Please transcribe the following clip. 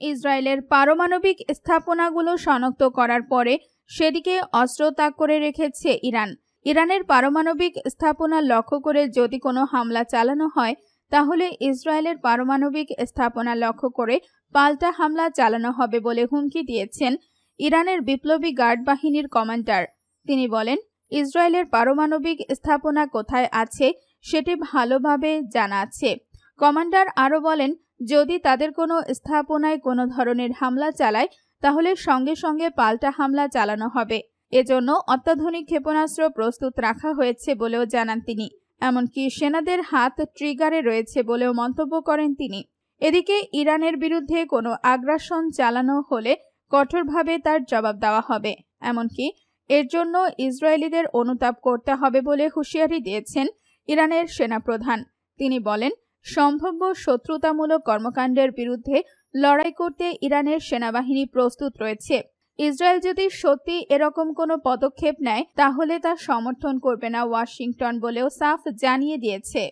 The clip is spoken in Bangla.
ইসরায়েলের পারমাণবিক স্থাপনাগুলো শনাক্ত করার পরে সেদিকে অস্ত্র তাক করে রেখেছে ইরান। ইরানের পারমাণবিক স্থাপনা লক্ষ্য করে যদি কোনো হামলা চালানো হয়, তাহলে ইসরায়েলের পারমাণবিক স্থাপনা লক্ষ্য করে পাল্টা হামলা চালানো হবে বলে হুমকি দিয়েছেন ইরানের বিপ্লবী গার্ড বাহিনীর কমান্ডার। তিনি বলেন, ইসরায়েলের পারমাণবিক স্থাপনা কোথায় আছে সেটি ভালোভাবে জানা আছে। কমান্ডার আরও বলেন যদি তাদের কোনো স্থাপনায় কোনো ধরনের হামলা চালায়, তাহলে সঙ্গে সঙ্গে পাল্টা হামলা চালানো হবে। এজন্য অত্যাধুনিক ক্ষেপণাস্ত্র প্রস্তুত রাখা হয়েছে বলেও জানান তিনি। এমনকি সেনাদের হাত ট্রিগারে রয়েছে বলেও মন্তব্য করেন তিনি। এদিকে ইরানের বিরুদ্ধে কোনো আগ্রাসন চালানো হলে কঠোরভাবে তার জবাব দেওয়া হবে। এমনকি এর জন্য ইসরায়েলিদের অনুতাপ করতে হবে বলে হুঁশিয়ারি দিয়েছেন ইরানের সেনাপ্রধান। তিনি বলেন সম্ভাব্য শত্রুতামূলক কর্মকাণ্ডের বিরুদ্ধে লড়াই করতে ইরানের সেনাবাহিনী প্রস্তুত রয়েছে। ইসরায়েল যদি সত্যি এরকম কোনো পদক্ষেপ নেয়, তাহলে তা সমর্থন করবে না ওয়াশিংটন বলেও সাফ জানিয়ে দিয়েছে।